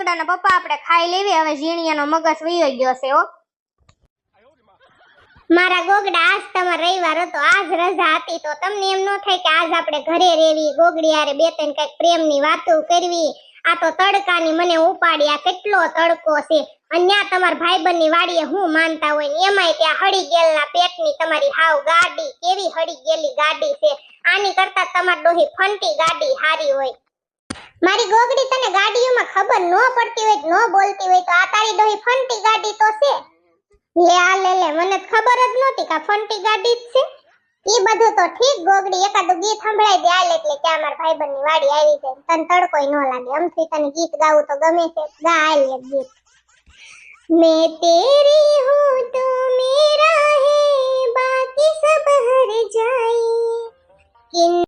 ને પપ્પા આપણે ખાઈ લેવી. હવે ઝીણિયાનો મગજ વયો ગયો છે, હો. મારા ગોગડા આજ તમારો રવિવાર હતો, આજ રજા હતી, તો તમને એમ ન થાય કે આજ આપણે ઘરે રેવી. ગોગડી હારે બે ત્રણ કંઈક પ્રેમની વાતો કરવી. આ તો તડકાની મને ઉપાડી, આ કેટલો તડકો છે. અને ત્યાં તમારા ભાઈબંધની વાડીએ હું માનતા હોય ને એમાંય ત્યાં હળી ગયેલના પેટની તમારી હાવ ગાડી, કેવી હળી ગયેલી ગાડી છે. આની કરતા તમારી ડોહી ફંટી ગાડી હારી હોય. મારી ગોગડી તને ગાડીઓમાં ખબર ન પડતી હોય, ન બોલતી હોય, તો આ તારી ડોહી ફંટી ગાડી તો છે. લે, આ લે લે, મને ખબર જ નહોતી કે ફંટી ગાડી જ છે. એ બધું તો ઠીક, ગોગડી એકાદું ગીત સંભળાઈ દે આલે એટલે ત્યાં મારા ભાઈબંધની વાડી આવી જાય. તને તડકોય ન લાગે અમથી તને ગીત ગાવું તો ગમે છે ગા આલે ગીત. મેં તેરી હું તું